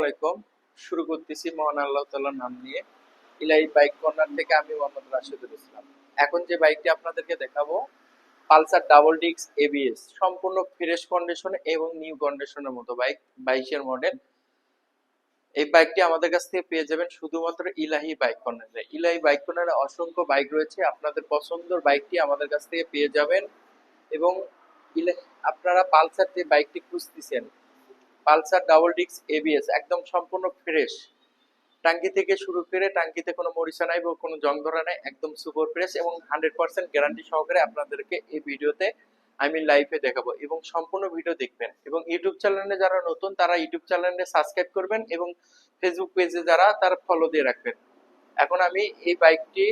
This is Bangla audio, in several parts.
আলাইকুম। শুরু করতেছি মহান আল্লাহ তাআলার নাম নিয়ে। ইলাই বাইক কর্নার থেকে আমি মোহাম্মদ ইসলাম। এখন যে বাইকটি আপনাদেরকে দেখাবো, পালসার ডাবল ডিক্স এবিএস সম্পূর্ণ ফ্রেশ কন্ডিশনে এবং নিউ কন্ডিশনের মতো বাইক, বাইশের মডেল। এই বাইকটি আমাদের কাছ থেকে পেয়ে যাবেন শুধুমাত্র ইলাহি বাইক কর্নারে। ইলাহি বাইক কর্নারে অসংখ্য বাইক রয়েছে। আপনাদের পছন্দের বাইকটি আমাদের কাছ থেকে পেয়ে যাবেন। এবং আপনারা পালসার যে বাইকটি খুঁজতেছেন পালসার ডাবল ডিক্স এবিএস একদম সম্পূর্ণ ফ্রেশ টাঙ্কি থেকে শুরু করে টাঙ্কিতে কোনো মরিচা নাই বা কোনো জং ধরা নাই, একদম সুপার ফ্রেশ এবং হান্ড্রেড পার্সেন্ট গ্যারান্টি সহকারে আপনাদেরকে এই ভিডিওতে আমি লাইভে দেখাবো এবং সম্পূর্ণ ভিডিও দেখবেন। এবং ইউটিউব চ্যানেলে যারা নতুন, তারা ইউটিউব চ্যানেলে সাবস্ক্রাইব করবেন এবং ফেসবুক পেজে যারা, তারা ফলো দিয়ে রাখবেন। এখন আমি এই বাইকটি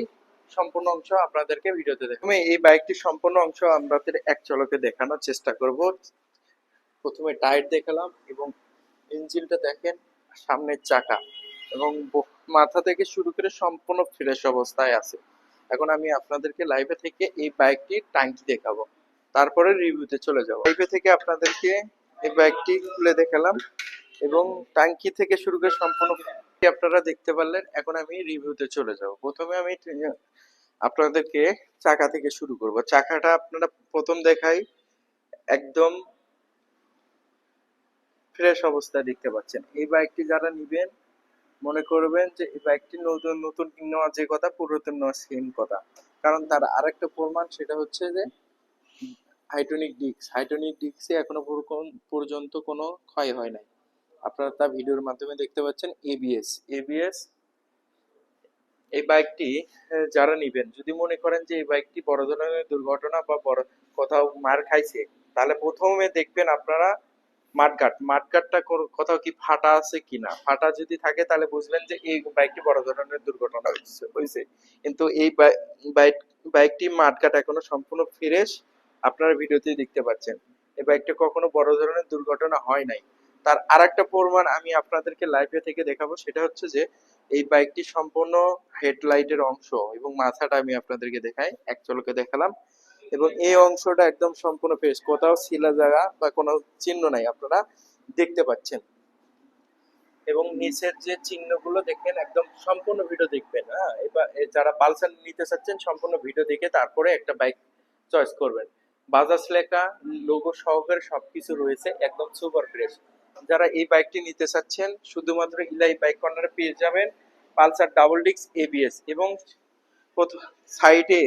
সম্পূর্ণ অংশ আপনাদেরকে ভিডিওতে দেখাবো। এই বাইকটি সম্পূর্ণ অংশ আপনাদের এক চলকে দেখানোর চেষ্টা করব। প্রথমে টায়ার দেখালাম এবং ইঞ্জিনটা দেখেন সামনের চাকা এবং মাথা থেকে শুরু করে সম্পূর্ণ ফ্রেশ অবস্থায় আছে। এখন আমি আপনাদেরকে লাইভে থেকে এই বাইকটির টাঙ্কি দেখাবো। তারপরে রিভিউতে চলে যাব। লাইভে থেকে আপনাদেরকে এই বাইকটি খুলে দেখালাম এবং টাঙ্কি থেকে শুরু করে সম্পূর্ণ আপনারা দেখতে পারলেন। এখন আমি রিভিউতে চলে যাব। প্রথমে আমি আপনাদেরকে চাকা থেকে শুরু করব। চাকাটা আপনারা প্রথম দেখাই একদম ফ্রেশ অবস্থায় দেখতে পাচ্ছেন। এই বাইকটি যারা নিবেন, মনে করবেন যে এই বাইকটি নতুন নতুন নেওয়া যে কথা, পুরাতন নেওয়া সেম কথা। কারণ তার আরেকটা প্রমাণ সেটা হচ্ছে যে হাইড্রোনিক ডিস্ক। হাইড্রোনিক ডিস্কে এখনও পর্যন্ত কোনো ক্ষয় হয় নাই। আপনারা তা ভিডিওর মাধ্যমে দেখতে পাচ্ছেন এবিএস এবিএস এই বাইকটি যারা নিবেন, যদি মনে করেন যে এই বাইকটি বড় ধরনের দুর্ঘটনা বা বড় কোথাও মার খাইছে, তাহলে প্রথমে দেখবেন আপনারা মাঠঘাট। মাঠঘাটটা কোথাও কি ফাটা আছে কিনা? ফাটা যদি থাকে তাহলে বুঝবেন যে এই বাইকটি বড় ধরনের দুর্ঘটনা হয়েছে কিন্তু এই বাইক বাইকটি মাঠঘাট এখনও সম্পূর্ণ ফ্রেশ আপনারা ভিডিওতে দেখতে পাচ্ছেন। এই বাইকটা কখনো বড় ধরনের দুর্ঘটনা হয় নাই। তার আরেকটা প্রমাণ আমি আপনাদেরকে লাইভে থেকে দেখাবো, সেটা হচ্ছে যে এই বাইকটি সম্পূর্ণ হেডলাইটের অংশ এবং মাথাটা আমি আপনাদেরকে দেখাই, এক চলকে দেখালাম। এবং এই অংশটা একদম সম্পূর্ণ ফ্রেশ কোথাও শিলা জায়গা বা কোনো চিহ্ন নাই আপনারা দেখতে পাচ্ছেন। এবং নিচের যে চিহ্নগুলো দেখবেন একদম সম্পূর্ণ ভিডিও দেখবেন হ্যাঁ? এবার যারা পালসার নিতে চাচ্ছেন সম্পূর্ণ ভিডিও দেখে তারপরে একটা বাইক চয়েস করবেন। বাজাজ লেখা লোগো সহকারে সবকিছু রয়েছে একদম সুপার ফ্রেশ যারা এই বাইকটি নিতে চাচ্ছেন শুধুমাত্র ইলাই বাইক কর্নারে পেয়ে যাবেন পালসার ডাবল ডিক্স এবিএস এবং সাইডে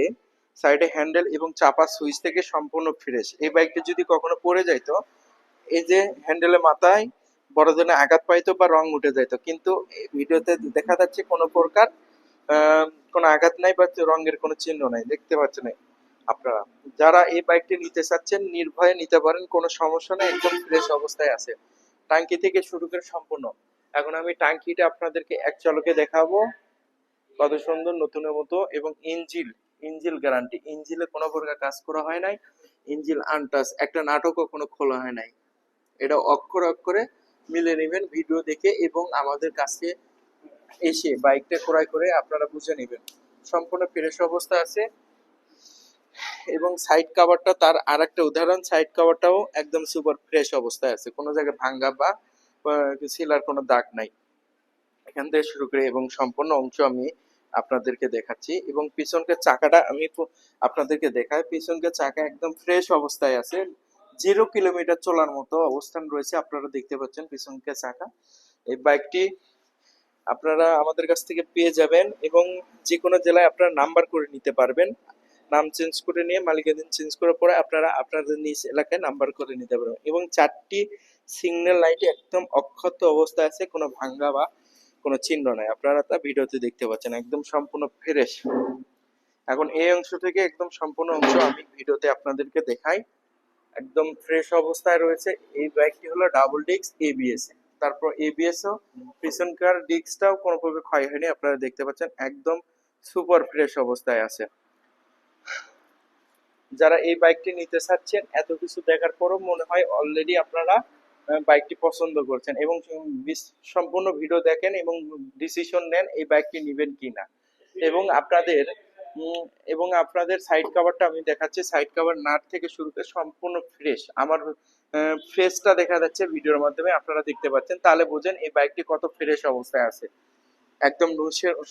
সাইডে হ্যান্ডেল এবং চাপা সুইচ থেকে সম্পূর্ণ ফ্রেশ। এই বাইকটি যদি কখনো পড়ে যাইতো, এই যে হ্যান্ডেলের মাথায় বড় আঘাত পাইতো বা রং উঠে যাইতো, কিন্তু ভিডিওতে দেখা যাচ্ছে কোনো প্রকার কোনো আঘাত নাই বা রঙের কোনো চিহ্ন নাই। দেখতে পাচ্ছেন আপনারা। যারা এই বাইকটি নিতে চাচ্ছেন, নির্ভয়ে নিতে পারেন, কোনো সমস্যা নেই, একদম ফ্রেশ অবস্থায় আছে। টাঙ্কি থেকে শুরু করে সম্পূর্ণ। এখন আমি টাঙ্কিটা আপনাদেরকে এক চলকে দেখাবো। কত সুন্দর, নতুনের মতো এবং ইঞ্জিল ইঞ্জিল গ্যারান্টি। ইঞ্জিলে কোনো প্রকার কাজ করা হয় নাই। ইঞ্জিল আনটাস একটা নাটকও কোনো খোলা হয় নাই। এটা অক্ষর অক্ষরে মিলে নেবেন ভিডিও দেখে এবং আমাদের কাছে এসে বাইকটা ক্রয় করে আপনারা বুঝে নেবেন। সম্পূর্ণ ফ্রেশ অবস্থা আছে। এবং সাইড কাভারটা তার আর একটা উদাহরণ, সাইড কভারটাও একদম সুপার ফ্রেশ অবস্থায় আছে। কোনো জায়গায় ভাঙ্গা বা, সিলার কোনো দাগ নাই। এখান থেকে শুরু করে এবং সম্পূর্ণ অংশ আমি আপনাদেরকে দেখাচ্ছি এবং পিছনকে চাকাটা আমি আপনাদেরকে দেখাই। পিছনকে চাকা একদম ফ্রেশ অবস্থায় আছে। জিরো কিলোমিটার চলার মতো অবস্থান রয়েছে, আপনারা দেখতে পাচ্ছেন পিছনকে চাকা। এই বাইকটি আপনারা আমাদের কাছ থেকে পেয়ে যাবেন এবং যে কোনো জেলায় আপনারা নাম্বার করে নিতে পারবেন। নাম চেঞ্জ করে নিয়ে মালিকাধীন চেঞ্জ করার পরে আপনারা আপনাদের নিজ এলাকায় নাম্বার করে নিতে পারবেন। এবং চারটি সিগন্যাল লাইট একদম অক্ষত অবস্থায় আছে, কোনো ভাঙ্গা বা কোনো চিহ্ন নাই। আপনারা তা ভিডিওতে দেখতে পাচ্ছেন, একদম সম্পূর্ণ ফ্রেশ। এখন এই অংশ থেকে একদম সম্পূর্ণ অংশ আমি ভিডিওতে আপনাদেরকে দেখাই। একদম ফ্রেশ অবস্থায় রয়েছে। এই বাইকটি হলো ডাবল ডিস্ক এবিএস তারপর এবিএস ও পিছনকার ডিস্কটাও কোনো প্রকার ক্ষয় হয়নি, আপনারা দেখতে পাচ্ছেন, একদম সুপার ফ্রেশ অবস্থায় আছে। যারা এই বাইকটি নিতে চাচ্ছেন, এত কিছু দেখার পরও মনে হয় অলরেডি আপনারা বাইকটি পছন্দ করছেন এবং সম্পূর্ণ ভিডিও দেখেন এবং ডিসিশন নেন এই বাইকটি নেবেন কিনা। এবং আপনাদের এবং আপনাদের সাইড কভারটা আমি দেখাচ্ছি। সাইড কাভার নাট থেকে শুরু করে সম্পূর্ণ ফ্রেশ আমার ফ্রেশটা দেখা যাচ্ছে ভিডিওর মাধ্যমে, আপনারা দেখতে পাচ্ছেন। তাহলে বোঝেন এই বাইকটি কত ফ্রেশ অবস্থায় আছে। একদম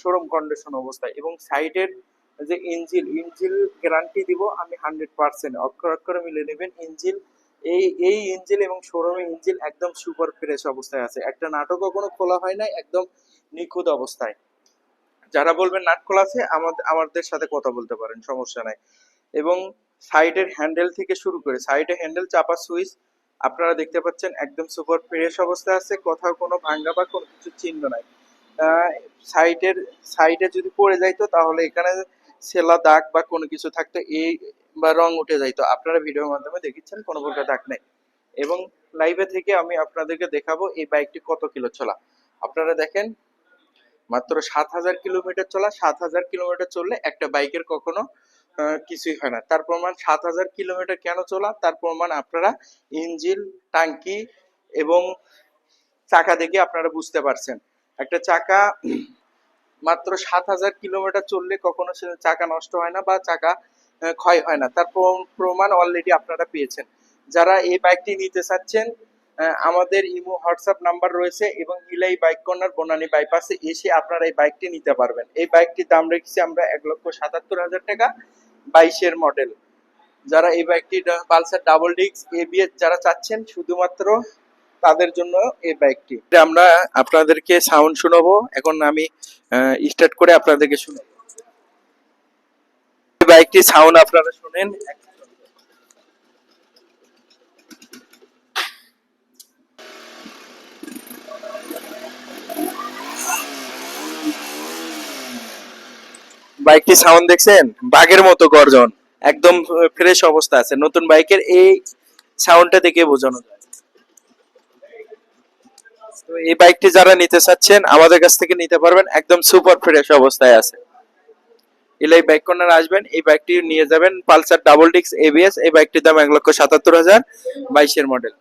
শোরুম কন্ডিশন অবস্থায়। এবং সাইডের যে ইঞ্জিল ইঞ্জিল গ্যারান্টি দিব, আমি হান্ড্রেড পার্সেন্ট অক্ষর অক্ষরে মিলে নেবেন ইঞ্জিল এই এই ইঞ্জিল এবং শোরুমে ইঞ্জিল একদম সুপার ফ্রেশ অবস্থায় আছে। একটা নাটকও কোনো খোলা হয় নাই, একদম নিখুঁত অবস্থায়। যারা বলবেন নাট খোলা আছে আমাদের আমাদের সাথে কথা বলতে পারেন, সমস্যা নাই। এবং সাইডের হ্যান্ডেল থেকে শুরু করে সাইডে হ্যান্ডেল চাপা সুইচ, আপনারা দেখতে পাচ্ছেন একদম সুপার ফ্রেশ অবস্থায় আছে, কোথাও কোনো ভাঙ্গা বা কোনো কিছু চিহ্ন নাই। সাইডের সাইডে যদি পড়ে যাইতো, তাহলে এখানে সেলা দাগ বা কোনো কিছু থাকতো। এই বা রং উঠে যাইতো আপনারা ভিডিওর মাধ্যমে দেখিচ্ছেন কোনো প্রকার দাগ নেই। এবং লাইভে থেকে আমি আপনাদেরকে দেখাবো এই বাইকটি কত কিলো চলা। আপনারা দেখেন, মাত্র সাত হাজার কিলোমিটার চলা, সাত হাজার কিলোমিটার চললে একটা বাইকের কখনো কিছুই হয় না। তার প্রমাণ সাত হাজার কিলোমিটার কেন চলা? তার প্রমাণ আপনারা ইঞ্জিন টাঙ্কি এবং চাকা দেখে আপনারা বুঝতে পারছেন। একটা চাকা মাত্র সাত হাজার কিলোমিটার চললে কখনো সে চাকা নষ্ট হয় না বা চাকা ক্ষয় হয় না। তার প্রম- প্রমাণ অলরেডি আপনারা পেয়েছেন। যারা এই বাইকটি নিতে চাচ্ছেন আমাদের ইমো, হোয়াটসঅ্যাপ নাম্বার রয়েছে এবং ইলাই বাইক কর্নার বনানী বাইপাসে এসে আপনারা এই বাইকটি নিতে পারবেন। এই বাইকটির দাম রেখেছি আমরা এক লক্ষ সাতাত্তর হাজার টাকা বাইশের মডেল যারা এই বাইকটি পালসার ডাবল ডিস্ক এবিএস যারা চাচ্ছেন, শুধুমাত্র তাদের জন্য এই বাইকটি আমরা আপনাদেরকে সাউন্ড শোনাবো। এখন আমি স্টার্ট করে আপনাদেরকে শোনাবো। বাইকটি সাউন্ড আপনারা শুনেন। বাইকটি সাউন্ড দেখছেন? বাঘের মতো গর্জন। একদম ফ্রেশ অবস্থা আছে। নতুন বাইকের এই সাউন্ডটা দেখে বোঝানো যায়। তো এই বাইকটি যারা নিতে চাচ্ছেন, আমাদের কাছ থেকে নিতে পারবেন। একদম সুপার ফ্রেশ অবস্থায় আছে। এলাই বাইক কর্নার আসবেন, এই বাইকটি নিয়ে যাবেন, পালসার ডাবল ডিক্স এবিএস এই বাইকটির দাম এক লক্ষ সাতাত্তর হাজার বাইশের মডেল